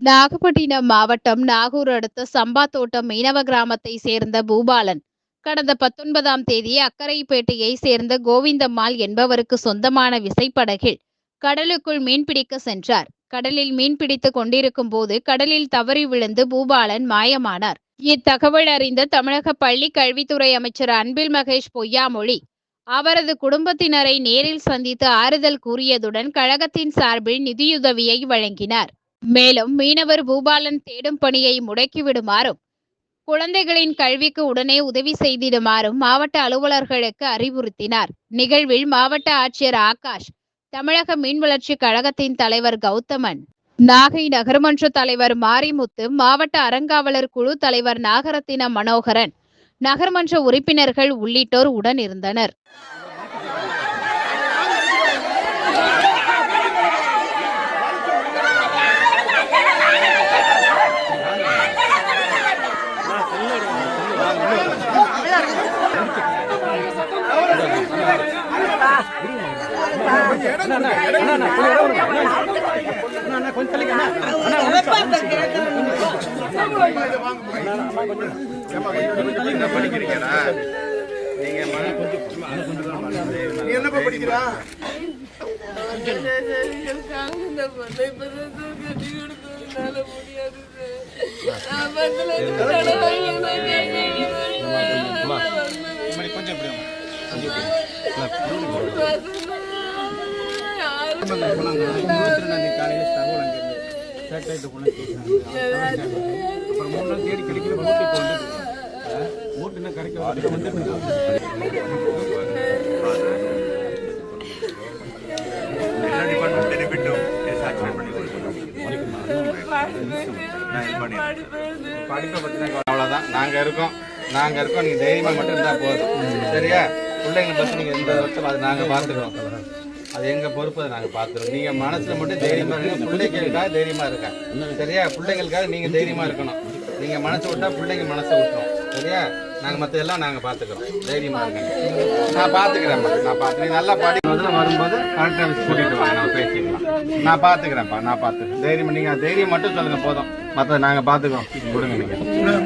நாகப்பட்டினம் மாவட்டம் நாகூர் அடுத்த சம்பாத்தோட்டம் மீனவ கிராமத்தை சேர்ந்த பூபாலன். கடந்த பத்தொன்பதாம் தேதி அக்கரைப்பேட்டையை சேர்ந்த கோவிந்தம்மாள் என்பவருக்கு சொந்தமான விசைப்படகில் கடலுக்குள் மீன்பிடிக்க சென்றார். கடலில் மீன்பிடித்துக் கொண்டிருக்கும் போது கடலில் தவறி விழுந்து பூபாலன் மாயமானார். இத்தகவல் அறிந்த தமிழக பள்ளி கல்வித்துறை அமைச்சர் அன்பில் மகேஷ் பொய்யாமொழி அவரது குடும்பத்தினரை நேரில் சந்தித்து ஆறுதல் கூறியதுடன் கழகத்தின் சார்பில் நிதியுதவியை வழங்கினார். மேலும் மீனவர் பூபாலன் தேடும் பணியை முடக்கிவிடுமாறும் குழந்தைகளின் கல்விக்கு உடனே உதவி செய்திடுமாறும் மாவட்ட அலுவலர்களுக்கு அறிவுறுத்தினார். நிகழ்வில் மாவட்ட ஆட்சியர் ஆகாஷ் தமிழக மீன் வளர்ச்சி கழகத்தின் தலைவர் கௌதமன் நாகை நகர்மன்ற தலைவர் மாரிமுத்து மாவட்ட அறங்காவலர் குழு தலைவர் நாகரத்தின மனோகரன் நகர்மன்ற உறுப்பினர்கள் உள்ளிட்டோர் உடன் இருந்தனர். என்ன படிக்கிறீங்கடா நீங்க மன கொஞ்சம் நீ காலையில் தகவல் சேட்டலைட் கொண்டு அப்புறம் மூணு நாள் தேடி கிடைக்கிற மூட்டை இப்போ வந்து மூட்டை என்ன வந்து பெனிஃபிட்டும் நான் இது அவ்வளோதான் நாங்கள் இருக்கோம் நாங்கள் இருக்கோம் நீங்கள் தைரியமாக மட்டும் இருந்தால் போதும் சரியா பிள்ளைங்களை பற்றி நீங்கள் எந்த வருஷம் அது நாங்கள் பார்த்துக்கிறோம் அது எங்கள் பொறுப்பு அதை நாங்கள் பார்த்துருவோம் நீங்கள் மனசில் மட்டும் தைரியமாக இருங்க. பிள்ளைகளுக்காக தைரியமாக இருக்கேன் சரியா? பிள்ளைங்களுக்காக நீங்கள் தைரியமாக இருக்கணும். நீங்கள் மனசை விட்டால் பிள்ளைங்க மனசை விட்டுரும். சரியா? நாங்கள் மற்ற எல்லாம் நாங்கள் பார்த்துக்கிறோம். தைரியமாக இருக்கேன் நான் பார்த்துக்கிறேன் நான் பார்த்து நல்லா பாடி முதல்ல வரும்போது கரெக்டாக கூட்டிகிட்டு வாங்க. நம்ம பேசிக்கலாம். நான் பார்த்துக்கிறேன்ப்பா. நான் பார்த்துக்கிறேன். தைரியம் நீங்கள் தைரியம் மட்டும் சொல்லுங்கள் போதும். மற்ற நாங்கள் பார்த்துக்கிறோம். கொடுங்க நீங்கள்